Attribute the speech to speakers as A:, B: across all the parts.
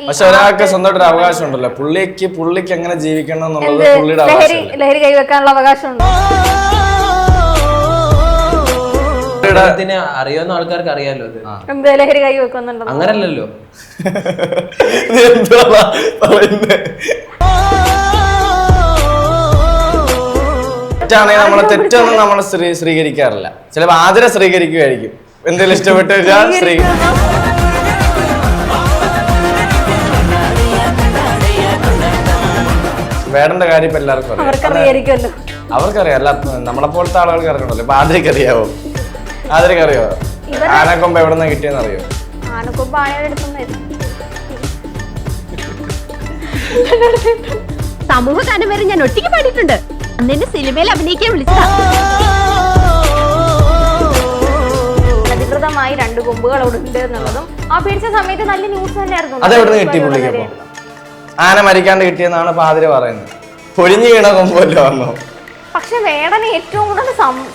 A: പക്ഷെ ഒരാൾക്ക് സ്വന്തമായിട്ട് ഒരു അവകാശം ഉണ്ടല്ലോ പുള്ളിക്ക് പുള്ളിക്ക് എങ്ങനെ ജീവിക്കണം എന്നുള്ളത് പുള്ളിയുടെ
B: ലഹരി ലഹരി കൈവെക്കാനുള്ള അവകാശമുണ്ട്?
C: അദ്ദേഹത്തിന് അറിയാവുന്ന ആൾക്കാർക്ക് അറിയാലോ ഇത്.
B: എന്താ ലഹരി കൈവെക്കുന്നുണ്ടോ
C: അങ്ങനല്ലല്ലോ.
A: നീ എന്തുവാ പറയുന്നേ? തെറ്റാണെങ്കിൽ നമ്മളെ തെറ്റൊന്നും നമ്മൾ സ്ത്രീ സ്വീകരിക്കാറില്ല ചിലപ്പോ ആദരം സ്വീകരിക്കുമായിരിക്കും എന്തെങ്കിലും ഇഷ്ടപ്പെട്ട് കഴിഞ്ഞാൽ സ്ത്രീ വേടന്റെ കാര്യം ഇപ്പൊ എല്ലാവർക്കും അറിയാം? അവർക്കറിയാം. അല്ല നമ്മളെ പോലത്തെ ആളുകൾക്ക് അറിയണല്ലോ ഇപ്പൊ ആതിരക്ക് അറിയാവോ? ആതിരക്ക് അറിയാവോ ആനക്കൊമ്പ എവിടെ നിന്ന് കിട്ടിയെന്ന് അറിയോ?
B: ആനക്കൊമ്പ്
D: സമൂഹ ഗാനം വരെ ഞാൻ ഒട്ടിക്ക് പാടിയിട്ടുണ്ട്. അന്ന് എന്റെ സിനിമയിൽ അഭിനയിക്കാൻ വിളിച്ചതാ.
B: അധികൃതമായി രണ്ട് കൊമ്പുകൾ അവിടെ ഉണ്ട് എന്നുള്ളതും ആ പേടിച്ച സമയത്ത് നല്ല ന്യൂസ് തന്നെയായിരുന്നു.
A: ആന മരിക്കാണ്ട് കിട്ടിയെന്നാണ് പാതിര പറയുന്നത്. പൊരിഞ്ഞു വീണ കൊമ്പല്ലോ വന്നു.
B: പക്ഷെ വേടനെ ഏറ്റവും കൂടുതൽ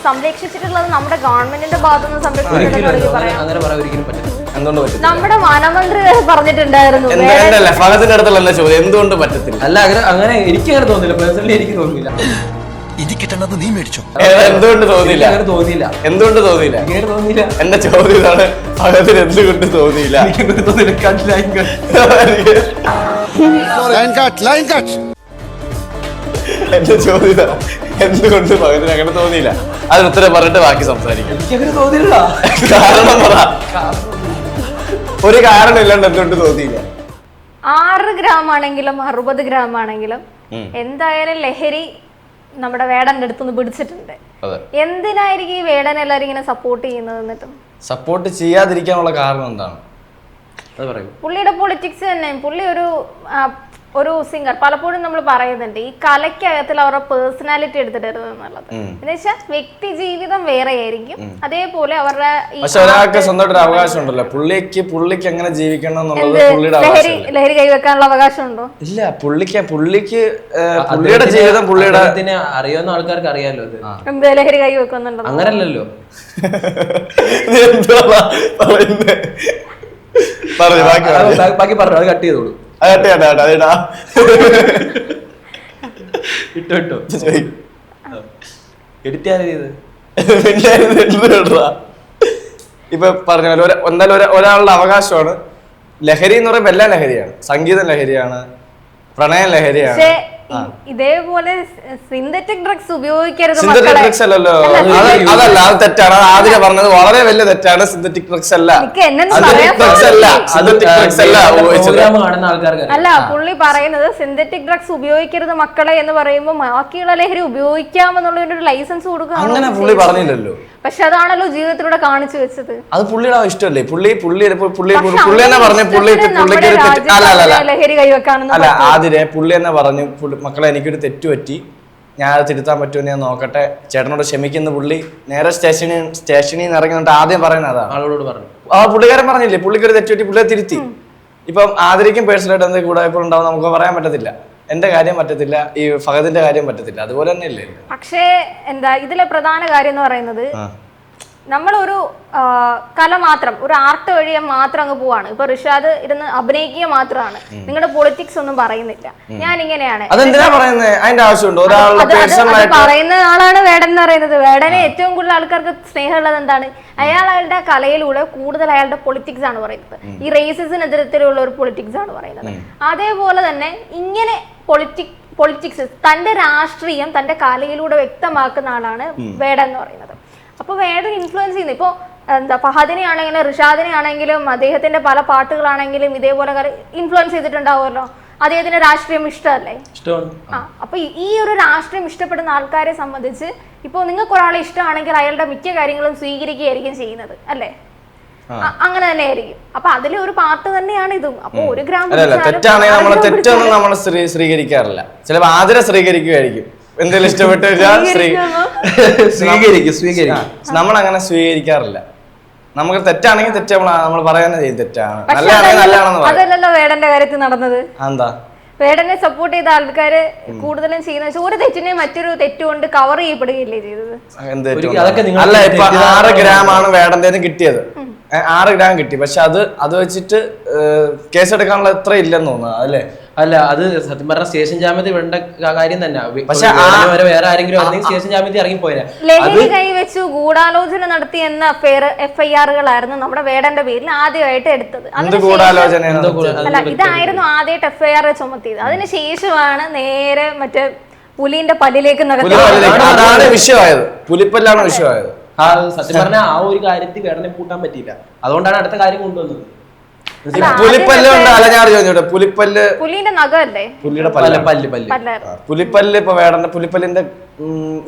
B: സംരക്ഷിച്ചിട്ടുള്ളത് നമ്മുടെ ഗവൺമെന്റിന്റെ
C: ഭാഗത്തുനിന്ന്
B: സംരക്ഷിച്ചിട്ടുള്ളത് നമ്മുടെ വനമന്ത്രി പറഞ്ഞിട്ടുണ്ടായിരുന്നു.
A: എന്തല്ല അടുത്തുള്ള ചോദ്യം. എന്തുകൊണ്ട് പറ്റത്തില്ല?
C: അല്ല അങ്ങനെ എനിക്ക് അങ്ങനെ തോന്നില്ല പേഴ്സണലി എനിക്ക് തോന്നില്ല
E: ഇനി കിട്ടണത് നീ മേടിച്ചോ?
A: എന്തുകൊണ്ട് തോന്നിയില്ല?
C: തോന്നിയില്ല.
A: എന്തുകൊണ്ട് തോന്നിയില്ല?
C: തോന്നിയില്ല.
A: എന്റെ ചോദ്യം ഇതാണ് ഫലത്തിന് എന്തുകൊണ്ട് തോന്നിയില്ല?
E: ലൈൻ കട്ട് ലൈൻ കട്ട്
A: എന്റെ ചോദ്യം എന്തുകൊണ്ട് ഫലത്തിന് അങ്ങനെ തോന്നിയില്ല. അതിന് ഉത്തരം പറഞ്ഞിട്ട് ബാക്കി സംസാരിക്കും. കാരണം പറ. ഒരു കാരണം ഇല്ലാണ്ട് എന്തുകൊണ്ട് തോന്നിയില്ല.
B: ആറ് ഗ്രാം ആണെങ്കിലും അറുപത് ഗ്രാം ആണെങ്കിലും എന്തായാലും ലഹരി നമ്മുടെ വേടന്റെ അടുത്തുനിന്ന് പിടിച്ചിട്ടുണ്ട്. എന്തിനായിരിക്കും ഈ വേടൻ എല്ലാരും ഇങ്ങനെ സപ്പോർട്ട് ചെയ്യുന്നത് എന്നിട്ടും?
A: സപ്പോർട്ട് ചെയ്യാതിരിക്കാനുള്ള കാരണം എന്താണ്?
C: അത് പറയൂ.
B: പുള്ളിയുടെ പൊളിറ്റിക്സ് തന്നെ. പുള്ളി ഒരു ഒരു സിംഗർ പലപ്പോഴും നമ്മൾ പറയുന്നുണ്ട് ഈ കലയ്ക്കകത്തിൽ അവരുടെ പേഴ്സണാലിറ്റി എടുത്തിടരുത് എന്നുള്ളത്.
A: എന്നുവെച്ചാൽ
B: എന്ന് വ്യക്തി ജീവിതം വേറെ ആയിരിക്കും. അതേപോലെ അവരുടെ
A: പക്ഷെ ഒരാൾക്ക് സ്വന്തമായിട്ട് ഒരു അവകാശം ഉണ്ടല്ലോ. പുള്ളിക്ക് പുള്ളിക്ക് എങ്ങനെ ജീവിക്കണം എന്നുള്ളത് പുള്ളിയുടെ
B: ലഹരി ലഹരി കൈവെക്കാനുള്ള അവകാശമുണ്ടോ?
A: ഇല്ല പുള്ളിക്ക് പുള്ളിക്ക് പുള്ളിയുടെ ജീവിതം പുള്ളിയുടെ
C: അറിയാവുന്ന ആൾക്കാർക്ക് അറിയാലോ അത്
B: എന്ത്? ലഹരി കൈവെക്കുന്നുണ്ടോ
C: അങ്ങനല്ലല്ലോ
A: നീ എന്തുവാ പറയുന്നേ പറഞ്ഞു ബാക്കി പറഞ്ഞു.
C: ബാക്കി പറഞ്ഞു അത് കട്ട് ചെയ്തോളൂ.
A: അത് കട്ട് ചെയ്യണ്ട അതേടാ
C: ഇട്ടോ ഇട്ടോ. എഡിറ്റ് ആരാ ചെയ്ത്?
A: ഇപ്പൊ പറഞ്ഞ പോലെ എന്തായാലും ഒരു- ഒരാളുടെ അവകാശമാണ്. ലഹരി എന്ന് പറയുമ്പോൾ എല്ലാം ലഹരിയാണ്. സംഗീതം ലഹരിയാണ്. പ്രണയം ലഹരിയാണ്.
B: ഇതേപോലെ സിന്തറ്റിക് ഡ്രഗ്സ് ഉപയോഗിക്കരുത്
A: സിന്തറ്റിക്
B: മക്കളെ.
A: ഡ്രഗ്സ് അല്ലല്ലോ.
B: അല്ല,
A: അതല്ല അത് തെറ്റാണ്. ആദ്യം പറഞ്ഞത് വളരെ വലിയ തെറ്റാണ് സിന്തറ്റിക് ഡ്രഗ്സ് അല്ല. ഡ്രഗ്സ് അല്ല. ഡ്രഗ്സ് അല്ല.
B: അല്ല പുള്ളി പറയുന്നത് സിന്തറ്റിക് ഡ്രഗ്സ് ഉപയോഗിക്കരുത് മക്കളെ എന്ന് പറയുമ്പോൾ ബാക്കിയുള്ള ലഹരി ഉപയോഗിക്കാമെന്നുള്ള ഒരു ലൈസൻസ്
A: അങ്ങനെ
B: കൊടുക്കുക
A: പുള്ളി പറഞ്ഞില്ലല്ലോ.
B: പക്ഷെ അതാണല്ലോ ജീവിതത്തിലൂടെ കാണിച്ചു വെച്ചത്.
A: അത് പുള്ളിയുടെ ഇഷ്ടമല്ലേ? പുള്ളി പുള്ളി ഇപ്പൊ പുള്ളി പുള്ളി തന്നെ പറഞ്ഞു പുള്ളി പുള്ളിക്ക് അല്ല അല്ല
B: ലഹരി കൈവെക്കാണെന്ന്
A: അല്ല. ആതിരെ പുള്ളി തന്നെ പറഞ്ഞു മക്കളെ എനിക്കൊരു തെറ്റ് പറ്റി. ഞാൻ അത് തിരുത്താൻ പറ്റുമെന്ന് ഞാൻ നോക്കട്ടെ. ചേട്ടനോട് ക്ഷമിക്കുന്ന പുള്ളി. നേരെ സ്റ്റേഷനിൽ സ്റ്റേഷനിൽ നിന്ന് ഇറങ്ങി വന്നിട്ട് ആദ്യം പറയുന്നത് അതാണ്
C: ആളോട് പറഞ്ഞു.
A: ആ പുള്ളിക്കാരൻ പറഞ്ഞില്ലേ പുള്ളിക്ക് ഒരു തെറ്റുപറ്റി പുള്ളിയെ തിരുത്തി. ഇപ്പം ആദരിക്കും പേഴ്സണലായിട്ട് എന്തെങ്കിലും കൂടെ ഇപ്പോൾ ഉണ്ടാവും നമുക്ക് പറയാൻ പറ്റത്തില്ല. എന്റെ കാര്യം പറ്റത്തില്ല ഈ ഫഹദിന്റെ കാര്യം പറ്റത്തില്ല. അതുപോലെ തന്നെ ഇല്ലേ?
B: പക്ഷേ എന്താ ഇതിലെ പ്രധാന കാര്യം എന്ന് പറയുന്നത് നമ്മളൊരു കല മാത്രം ഒരു ആർട്ട് വഴിയെ മാത്രം അങ്ങ് പോവാണ്. ഇപ്പൊ ഋഷാദ് ഇരുന്ന് അഭിനയിക്കുക മാത്രമാണ്. നിങ്ങളുടെ പൊളിറ്റിക്സ് ഒന്നും പറയുന്നില്ല. ഞാൻ ഇങ്ങനെയാണ് പറയുന്ന? ആളാണ് വേടൻ എന്ന് പറയുന്നത്. വേടനെ ഏറ്റവും കൂടുതൽ ആൾക്കാർക്ക് സ്നേഹമുള്ളത് എന്താണ്? അയാൾ അയാളുടെ കലയിലൂടെ കൂടുതൽ അയാളുടെ പൊളിറ്റിക്സ് ആണ് പറയുന്നത്. ഈ റേസിസിനെതിരത്തിലുള്ള ഒരു പൊളിറ്റിക്സ് ആണ് പറയുന്നത്. അതേപോലെ തന്നെ ഇങ്ങനെ പൊളിറ്റിക് പൊളിറ്റിക്സ് തന്റെ രാഷ്ട്രീയം തന്റെ കലയിലൂടെ വ്യക്തമാക്കുന്ന ആളാണ് വേടൻ എന്ന് പറയുന്നത്. അപ്പൊ വേറെ ഇൻഫ്ലുവൻസ് ചെയ്യുന്നു. ഇപ്പോ എന്താ ഫഹദിനെ ആണെങ്കിലും റിഷാദിനെ ആണെങ്കിലും അദ്ദേഹത്തിന്റെ പല പാട്ടുകളാണെങ്കിലും ഇതേപോലെ ഇൻഫ്ലുവൻസ് ചെയ്തിട്ടുണ്ടാവുമല്ലോ. അദ്ദേഹത്തിന്റെ രാഷ്ട്രീയം ഇഷ്ടമല്ലേ? ആ അപ്പൊ ഈ- ഒരു രാഷ്ട്രീയം ഇഷ്ടപ്പെടുന്ന ആൾക്കാരെ സംബന്ധിച്ച് ഇപ്പോൾ നിങ്ങൾക്ക് ഒരാളെ ഇഷ്ടമാണെങ്കിൽ അയാളുടെ മിക്ക കാര്യങ്ങളും സ്വീകരിക്കുകയായിരിക്കും ചെയ്യുന്നത് അല്ലേ? അങ്ങനെ തന്നെ ആയിരിക്കും അപ്പൊ അതിലെ ഒരു പാർട്ട് തന്നെയാണ് ഇതും. അപ്പൊ ഒരു ഗ്രാം
A: അല്ല അല്ല തെറ്റാണെങ്കിൽ നമ്മൾ തെറ്റൊന്നും നമ്മൾ സ്വീകരിക്കാറില്ല ചിലപ്പോ ആദരം സ്വീകരിക്കുമായിരിക്കും എന്തെങ്കിലും ഇഷ്ടപ്പെട്ട് കഴിഞ്ഞാൽ
C: സ്വീകരിക്കും സ്വീകരിക്കും.
A: നമ്മൾ അങ്ങനെ സ്വീകരിക്കാറില്ല. നമുക്ക് തെറ്റാണെങ്കിൽ തെറ്റ് നമ്മൾ നമ്മൾ പറയുന്നത് തെറ്റാണ്. നല്ലതാണെങ്കിൽ
B: അതല്ലല്ലോ-
A: നല്ലതാണെന്ന്
B: അതല്ലല്ലോ വേടന്റെ കാര്യത്തിൽ നടന്നത്.
A: എന്താ
B: വേടനെ സപ്പോർട്ട് ചെയ്ത ആൾക്കാര് കൂടുതലും ചെയ്യുന്ന ഒരു തെറ്റിനെ മറ്റൊരു തെറ്റുകൊണ്ട് കവർ ചെയ്യപ്പെടുകയല്ലേ ചെയ്തത്?
A: അല്ല ഇപ്പൊ ആറ് ഗ്രാം ആണ് വേടന്റെ കിട്ടിയത്. ആറ് ഗ്രാം കിട്ടി. പക്ഷെ അത് അത് വെച്ചിട്ട് കേസെടുക്കാനുള്ള എത്ര ഇല്ലെന്ന് തോന്നുന്നു അല്ലേ?
C: അല്ല അത് സത്യം പറഞ്ഞ സ്റ്റേഷൻ ജാമ്യത്തിൽ വേണ്ട കാര്യം തന്നെ.
A: പക്ഷെ
C: വരെ വേറെ ആരെങ്കിലും സ്റ്റേഷൻ ജാമ്യത്തിൽ ഇറങ്ങി പോയാ
B: ലഹരി കൈവച്ചു ഗൂഢാലോചന നടത്തി എന്ന പേര് എഫ് ഐ ആറുകളായിരുന്നു നമ്മുടെ വേടന്റെ പേരിൽ ആദ്യമായിട്ട് എടുത്തത്. അല്ല ഇതായിരുന്നു ആദ്യമായിട്ട് എഫ് ഐ ആർ ചുമത്തിയത് അതിനുശേഷമാണ് നേരെ മറ്റേ പുലിന്റെ പല്ലിലേക്ക്
A: അതാണ് വിഷയമായത്. പുലിപ്പല്ലാണ് വിഷയമായത്?
C: ആ സത്യം പറഞ്ഞ ആ ഒരു കാര്യത്തിൽ വേടനെ പൂട്ടാൻ പറ്റിയില്ല. അതുകൊണ്ടാണ് അടുത്ത കാര്യം കൊണ്ടുവന്നത്.
A: പുലിപ്പല്ല് കൊണ്ട് അലഞ്ഞാറ് ചോദിച്ചോട്ടെ പുലിപ്പല്ല്
B: പുലിന്റെ നഖമല്ലേ
A: പുലിയുടെ
C: പല്ല്
A: പല്ല്.
C: പല്ല്
A: പുലിപ്പല്ല് ഇപ്പൊ വേടന്റെ പുലിപ്പല്ലിന്റെ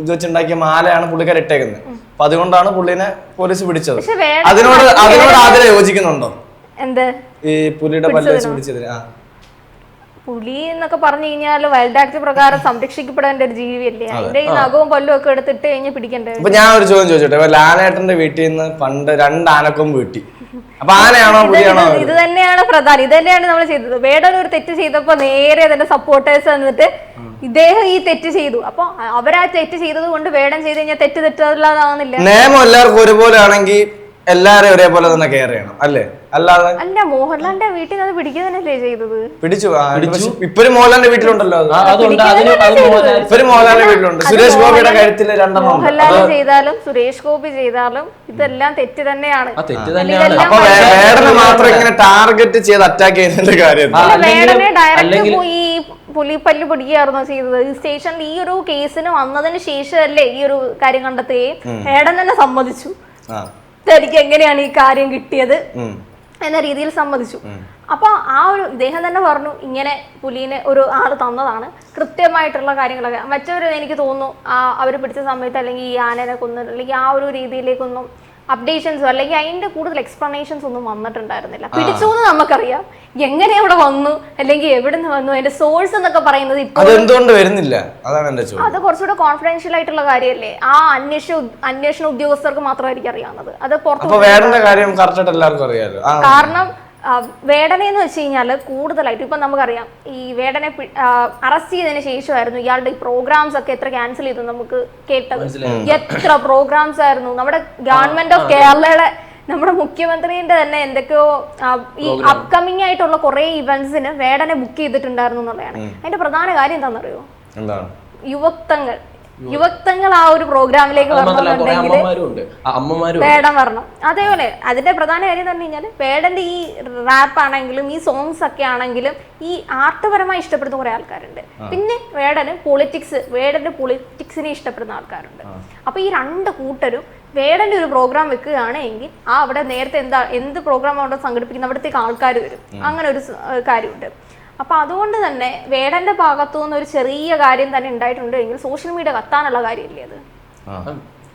A: ഇത് വെച്ചുണ്ടാക്കിയ മാലയാണ് പുള്ളിക്കാർ ഇട്ടേക്കുന്നത്. അപ്പൊ അതുകൊണ്ടാണ് പുള്ളിനെ പോലീസ് പിടിച്ചത്. അതിനോട് അതിനോട് ആദ്യം യോജിക്കുന്നുണ്ടോ?
B: എന്ത്?
A: ഈ പുലിയുടെ പല്ല് വെച്ച് പിടിച്ചതിന് ആ.
B: പുലി എന്നൊക്കെ പറഞ്ഞു കഴിഞ്ഞാൽ വൈൽഡ് ആക്ട് പ്രകാരം സംരക്ഷിക്കപ്പെടേണ്ട ഒരു ജീവിയല്ലേ? അതിന്റെ ഈ നഖവും പല്ലും ഒക്കെ എടുത്തിട്ട് കഴിഞ്ഞ് പിടിക്കണ്ടേ?
A: അപ്പൊ ഞാൻ ഒരു ചോദ്യം ചോദിച്ചോട്ടെ? ഇപ്പൊ ലാലേട്ടന്റെ വീട്ടിൽ നിന്ന് പണ്ട് രണ്ട് ആനക്കൊമ്പ് കിട്ടി അപ്പൊ ആനയാണോ
B: ഇത്
A: പുലിയാണോ
B: ഇത് തന്നെയാണ് പ്രധാനം. ഇത് തന്നെയാണ് നമ്മൾ ചെയ്തത്. വേടൻ ഒരു തെറ്റ് ചെയ്തപ്പോ നേരെ അതിന്റെ സപ്പോർട്ടേഴ്സ് വന്നിട്ട് ഇദ്ദേഹം ഈ തെറ്റ് ചെയ്തു. അപ്പൊ അവരാ തെറ്റ് ചെയ്തത് കൊണ്ട് വേടൻ ചെയ്ത് കഴിഞ്ഞാൽ തെറ്റ് തെറ്റല്ലാതാവുന്നില്ല
A: നിയമം എല്ലാവർക്കും ഒരുപോലെ ആണെങ്കിൽ എല്ലാരെയും ഒരേപോലെ തന്നെ കെയർ ചെയ്യണം അല്ലേ? അല്ലാതെ
B: അല്ല മോഹൻലാലിന്റെ വീട്ടിൽ നിന്ന് പിടിക്കുന്നതല്ലേ ചെയ്തത്?
A: പിടിച്ചു. ഇപ്പൊരു മോഹൻലാലിന്റെ വീട്ടിലുണ്ടല്ലോ അത്.
C: അത്
A: ഇപ്പൊരു മോഹൻലാലിന്റെ വീട്ടിലുണ്ട്. സുരേഷ് ഗോപിയുടെ കാര്യത്തിൽ രണ്ടെണ്ണം
B: മോഹൻലാൽ ചെയ്താലും സുരേഷ് ഗോപി ചെയ്താലും ഇതെല്ലാം തെറ്റ് തന്നെയാണ്.
A: അപ്പൊ വേടനെ മാത്രം ഇങ്ങനെ ടാർഗറ്റ് ചെയ്ത് അറ്റാക്ക് ചെയ്യുന്നതിന്റെ കാര്യം
B: വേടനെ ഡയറക്റ്റ് പോയി പുലിപ്പല്ല് പിടിക്കുകയായിരുന്നോ ചെയ്തത്. ഈ സ്റ്റേഷനിൽ ഈ ഒരു കേസിന് വന്നതിന് ശേഷമല്ലേ ഈ ഒരു കാര്യം കണ്ടെത്തുകയും വേടൻ തന്നെ സമ്മതിച്ചു.
A: ആ.
B: തനിക്ക് എങ്ങനെയാണ് ഈ കാര്യം കിട്ടിയത് എന്ന രീതിയിൽ സമ്മതിച്ചു. അപ്പൊ ആ ഒരു ഇദ്ദേഹം തന്നെ പറഞ്ഞു ഇങ്ങനെ പുലിനെ ഒരു ആൾ തന്നതാണ്. കൃത്യമായിട്ടുള്ള കാര്യങ്ങളൊക്കെ മറ്റൊരു എനിക്ക് തോന്നുന്നു ആ അവർ പിടിച്ച സമയത്ത് അല്ലെങ്കിൽ ഈ ആനനെ കൊന്നു അല്ലെങ്കിൽ ആ ഒരു രീതിയിലേക്കൊന്നും അപ്ഡേഷൻസോ അല്ലെങ്കിൽ അതിന്റെ കൂടുതൽ എക്സ്പ്ലനേഷൻസ് ഒന്നും വന്നിട്ടുണ്ടായിരുന്നില്ല. പിടിച്ചു എന്ന് നമുക്കറിയാം. എങ്ങനെ അവിടെ വന്നു അല്ലെങ്കിൽ എവിടെ നിന്ന് വന്നു അതിന്റെ സോഴ്സ് എന്നൊക്കെ പറയുന്നത് ഇപ്പോൾ
A: വരുന്നില്ല? അതാണ് എന്റെ ചോദ്യം.
B: അത് കുറച്ചുകൂടെ കോൺഫിഡൻഷ്യൽ ആയിട്ടുള്ള കാര്യമല്ലേ? ആ അന്വേഷണ അന്വേഷണ ഉദ്യോഗസ്ഥർക്ക് മാത്രമായിരിക്കും അറിയാവുന്നത്. അത് പുറത്ത് കാരണം ആ, വേടനെ എന്ന് വെച്ച് കഴിഞ്ഞാൽ കൂടുതലായിട്ട് ഇപ്പം നമുക്കറിയാം ഈ വേടനെ അറസ്റ്റ് ചെയ്തതിന് ശേഷമായിരുന്നു ഇയാളുടെ ഈ പ്രോഗ്രാംസ് ഒക്കെ എത്ര ക്യാൻസൽ ചെയ്തു നമുക്ക് കേട്ടത്. എത്ര പ്രോഗ്രാംസ് ആയിരുന്നു. നമ്മുടെ ഗവൺമെന്റ് ഓഫ് കേരളയുടെ നമ്മുടെ മുഖ്യമന്ത്രിന്റെ തന്നെ എന്തൊക്കെയോ ഈ അപ്കമിങ് ആയിട്ടുള്ള കുറെ ഇവന്റ്സിന് വേടനെ ബുക്ക് ചെയ്തിട്ടുണ്ടായിരുന്നു എന്നുള്ളതാണ്. അതിന്റെ പ്രധാന കാര്യം എന്താണെന്നറിയോ?
A: എന്താണ്?
B: യുവക്തങ്ങൾ ആ ഒരു പ്രോഗ്രാമിലേക്ക് വരണമെന്നുണ്ടെങ്കിൽ
C: ഉണ്ട്.
B: വരണം. അതേപോലെ അതിന്റെ പ്രധാന കാര്യം എന്ന് പറഞ്ഞു കഴിഞ്ഞാൽ പേടന്റെ ഈ റാപ്പ് ആണെങ്കിലും ഈ സോങ്സ് ഒക്കെ ആണെങ്കിലും ഈ ആർട്ട് പരമായി ഇഷ്ടപ്പെടുന്ന കുറെ ആൾക്കാരുണ്ട്. പിന്നെ വേടന് പൊളിറ്റിക്സ് വേടന്റെ പൊളിറ്റിക്സിനെ ഇഷ്ടപ്പെടുന്ന ആൾക്കാരുണ്ട്. അപ്പൊ ഈ രണ്ട് കൂട്ടരും വേടന്റെ ഒരു പ്രോഗ്രാം വെക്കുകയാണ് എങ്കിൽ ആ അവിടെ നേരത്തെ എന്താ എന്ത് പ്രോഗ്രാം അവിടെ സംഘടിപ്പിക്കുന്ന അവിടത്തേക്ക് ആൾക്കാർ വരും. അങ്ങനെ ഒരു കാര്യമുണ്ട്. അപ്പൊ അതുകൊണ്ട് തന്നെ വേടന്റെ ഭാഗത്തു നിന്ന് ഒരു ചെറിയ കാര്യം തന്നെ ഉണ്ടായിട്ടുണ്ട്. എങ്കിൽ സോഷ്യൽ മീഡിയ കത്താനുള്ള കാര്യമില്ലേ അത്?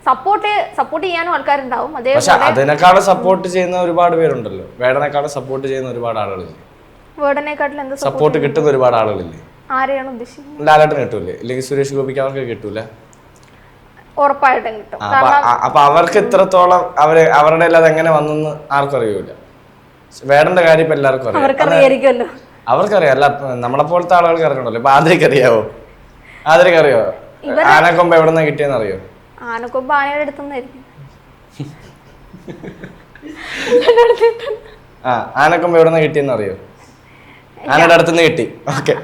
B: സപ്പോർട്ട് സപ്പോർട്ട് ചെയ്യാനും ആൾക്കാരുണ്ടാവും.
A: പക്ഷെ അതിനെക്കാളും സപ്പോർട്ട് ചെയ്യുന്ന ഒരുപാട് പേരുണ്ടല്ലോ. വേടനെക്കാളും സപ്പോർട്ട് ചെയ്യുന്ന ഒരുപാട് ആളുകളില്ലേ?
B: വേടനെക്കാട്ടിൽ എന്താ
A: സപ്പോർട്ട് കിട്ടുന്ന ഒരുപാട് ആളുകളില്ലേ?
B: ആരെയാണ് ഉദ്ദേശിക്കുന്നത്?
A: ലാലേട്ടന് കിട്ടൂലേ? അല്ലെങ്കിൽ സുരേഷ് ഗോപിക്ക് അവർക്ക് കിട്ടൂല?
B: ഉറപ്പായിട്ടും കിട്ടും.
A: അപ്പൊ അവർക്ക് ഇത്രത്തോളം അവർ അവരുടെ എല്ലാം എങ്ങനെ വന്നെന്ന് ആർക്കും അറിയൂല. വേടന്റെ കാര്യം ഇപ്പൊ എല്ലാവർക്കും അറിയാം. അവർക്കറിയാം. അല്ല ഇപ്പൊ നമ്മളെ പോലത്തെ ആളുകൾക്ക് അറിയണല്ലോ ഇപ്പൊ ആദ്രയ്ക്ക് അറിയാവോ? ആദ്രയ്ക്ക് അറിയോ? ആനക്കൊമ്പ് എവിടെ നിന്ന് കിട്ടിയെന്ന് അറിയോ?
B: ആനക്കൊമ്പ് ആനയുടെ അടുത്തുനിന്നായിരിക്കും
A: ആ ആനക്കൊമ്പ് എവിടെ നിന്ന് കിട്ടിയെന്ന് അറിയോ? ആനയുടെ അടുത്തുനിന്ന് കിട്ടി. ഓക്കെ.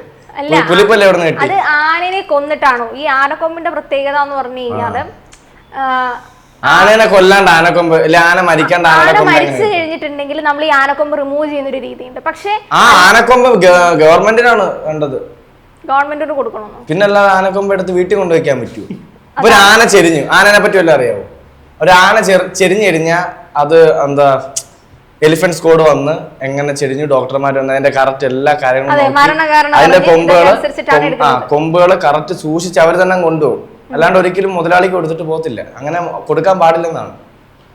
A: പുലിപ്പല്ല എവിടെ നിന്ന് കിട്ടി?
B: അത് ആനനെ കൊന്നിട്ടാണോ? ഈ ആനക്കൊമ്പിന്റെ പ്രത്യേകത എന്ന് പറഞ്ഞു കഴിഞ്ഞാൽ ആ,
A: ആനേനെ കൊല്ലാണ്ട് ആനക്കൊമ്പ് അല്ലെ ആന മരിക്കാണ്ട്
B: ആന മരിച്ചു കഴിഞ്ഞിട്ടുണ്ടെങ്കിൽ നമ്മൾ ഈ ആനക്കൊമ്പ് റിമൂവ് ചെയ്യുന്ന ഒരു രീതിയുണ്ട്. പക്ഷേ
A: ആ ആനക്കൊമ്പ് ഗവൺമെന്റിനാണ് വേണ്ടത്.
B: ഗവൺമെന്റിന് കൊടുക്കണം
A: പിന്നല്ലാതെ ആനക്കൊമ്പ് എടുത്ത് വീട്ടിൽ കൊണ്ടുവയ്ക്കാൻ പറ്റൂ. ഒരു ആന ചെരിഞ്ഞു. ആനനെ പറ്റി വല്ല അറിയാവോ? ഒരു ആന ചെരിഞ്ഞെരിഞ്ഞ അത് എന്താ എലിഫന്റ് സ്കോഡ് വന്ന് എങ്ങനെ ചെരിഞ്ഞു ഡോക്ടർമാർ വന്ന് അതിന്റെ കറക്റ്റ് എല്ലാ കാര്യങ്ങളും അതിന്റെ
B: കൊമ്പുകൾ.
A: കൊമ്പുകൾ കറക്റ്റ് സൂക്ഷിച്ച് അവർ തന്നെ കൊണ്ടുപോകും. അല്ലാണ്ട് ഒരിക്കലും മുതലാളിക്ക് കൊടുത്തിട്ട് പോകത്തില്ല. അങ്ങനെ കൊടുക്കാൻ പാടില്ലെന്നാണ്.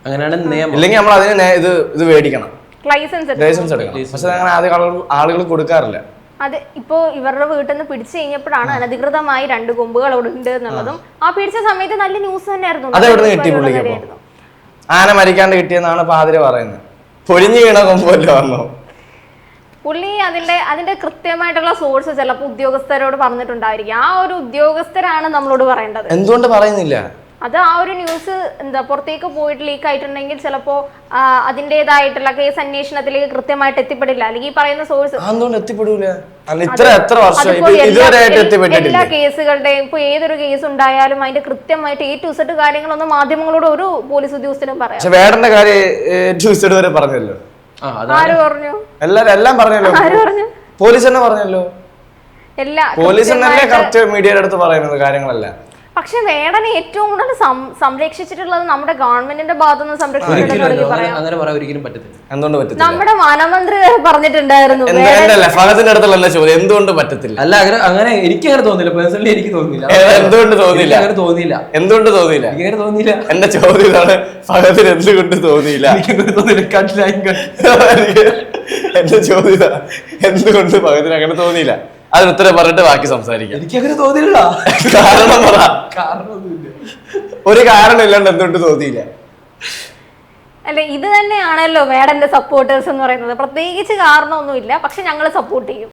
C: അങ്ങനെയാണ് നിയമം.
A: ഇല്ലെങ്കിൽ നമ്മൾ അതിന് നേ- ഇത് ഇത് മേടിക്കണം.
B: ലൈസൻസ്
A: ലൈസൻസ് എടുക്കണം. പക്ഷെ അങ്ങനെ ആദ്യ ആളുകൾ ആളുകൾ കൊടുക്കാറില്ല.
B: അത് ഇപ്പോ ഇവരുടെ വീട്ടിൽ നിന്ന് പിടിച്ചു കഴിഞ്ഞപ്പോഴാണ് അനധികൃതമായി രണ്ട് കൊമ്പുകൾ അവിടെ ഉണ്ട് എന്നുള്ളതും ആ പിടിച്ച സമയത്ത് നല്ല ന്യൂസ് തന്നെയായിരുന്നു.
A: അത്
B: നല്ല
A: കിട്ടി
B: news
A: പുള്ളിക്ക് അപ്പൊ?
B: കാര്യമായിരുന്നു.
A: ആന മരിക്കാണ്ട് കിട്ടിയെന്നാണ് പാതിര പറയുന്നത്. പൊഴിഞ്ഞു വീണ കൊമ്പല്ലോ വന്നോ?
B: പുള്ളി അതിന്റെ അതിന്റെ കൃത്യമായിട്ടുള്ള സോഴ്സ് ചിലപ്പോൾ ഉദ്യോഗസ്ഥരോട് പറഞ്ഞിട്ടുണ്ടായിരിക്കും. ആ ഒരു ഉദ്യോഗസ്ഥരാണ് നമ്മളോട് പറയേണ്ടത്.
A: എന്തുകൊണ്ട് പറയുന്നില്ല?
B: അത് ആ ഒരു ന്യൂസ് എന്താ പുറത്തേക്ക് പോയിട്ട് ലീക്ക് ആയിട്ടുണ്ടെങ്കിൽ ചിലപ്പോ അതിന്റേതായിട്ടുള്ള കേസ് അന്വേഷണത്തിലേക്ക് കൃത്യമായിട്ട് എത്തിപ്പെടില്ല. അല്ലെങ്കിൽ ഈ പറയുന്ന സോഴ്സ്
A: ഇത്ര എത്ര വർഷം
B: എല്ലാ- കേസുകളുടെയും ഇപ്പൊ ഏതൊരു കേസ് ഉണ്ടായാലും അതിന്റെ കൃത്യമായിട്ട് എ ടു സെറ്റ് കാര്യങ്ങളൊന്നും മാധ്യമങ്ങളോട് ഒരു പോലീസ് ഉദ്യോഗസ്ഥനും പറയാം
A: വേടന്റെ കാര്യം വരെ പറഞ്ഞല്ലോ.
B: ആര് പറഞ്ഞു?
A: എല്ലാരും എല്ലാം പറഞ്ഞല്ലോ.
B: ആര് പറഞ്ഞു?
A: പോലീസ് തന്നെ പറഞ്ഞല്ലോ. പോലീസ് എന്നല്ലേ
B: കൃത്യമായിട്ട്
A: കറക്റ്റ് മീഡിയയുടെ അടുത്ത് പറയുന്നത് കാര്യങ്ങളല്ല.
B: പക്ഷെ വേടനെ ഏറ്റവും കൂടുതൽ സംരക്ഷിച്ചിട്ടുള്ളത് നമ്മുടെ ഗവൺമെന്റിന്റെ ഭാഗത്തുനിന്ന്
C: പറ്റത്തില്ല.
B: നമ്മുടെ വനമന്ത്രി പറഞ്ഞിട്ടുണ്ടായിരുന്നു.
A: ചോദ്യം? എന്തുകൊണ്ട് പറ്റത്തില്ല?
C: അല്ല അങ്ങനെ അങ്ങനെ എനിക്ക് അങ്ങനെ തോന്നില്ല. പേഴ്സണലി എനിക്ക്
A: തോന്നില്ല എന്തുകൊണ്ട്
C: തോന്നില്ല അങ്ങനെ തോന്നിയില്ല.
A: എന്തുകൊണ്ട് തോന്നിയില്ല?
C: എനിക്ക് അങ്ങനെ തോന്നിയില്ല.
A: എന്റെ ചോദ്യം ഇതാണ്. ഫഹദിന് എന്തുകൊണ്ട് തോന്നിയില്ല?
C: എനിക്ക് തോന്നിയില്ല. കണ്ടില്ല
A: എന്റെ ചോദ്യം എന്തുകൊണ്ട് ഫഹദിന് അങ്ങനെ തോന്നിയില്ല? അതിന് ഉത്തരം പറഞ്ഞിട്ട് ബാക്കി സംസാരിക്കാം.
C: എനിക്ക് അങ്ങനെ തോന്നിയില്ല
A: കാരണം പറ.
C: കാരണമൊന്നുമില്ല.
A: ഒരു കാരണം ഇല്ലാണ്ട് എന്തുകൊണ്ട് തോന്നിയില്ല?
B: അല്ല ഇത് തന്നെയാണല്ലോ വേടന്റെ സപ്പോർട്ടേഴ്സ് എന്ന് പറയുന്നത്. പ്രത്യേകിച്ച് കാരണമൊന്നുമില്ല. പക്ഷെ ഞങ്ങൾ സപ്പോർട്ട് ചെയ്യും.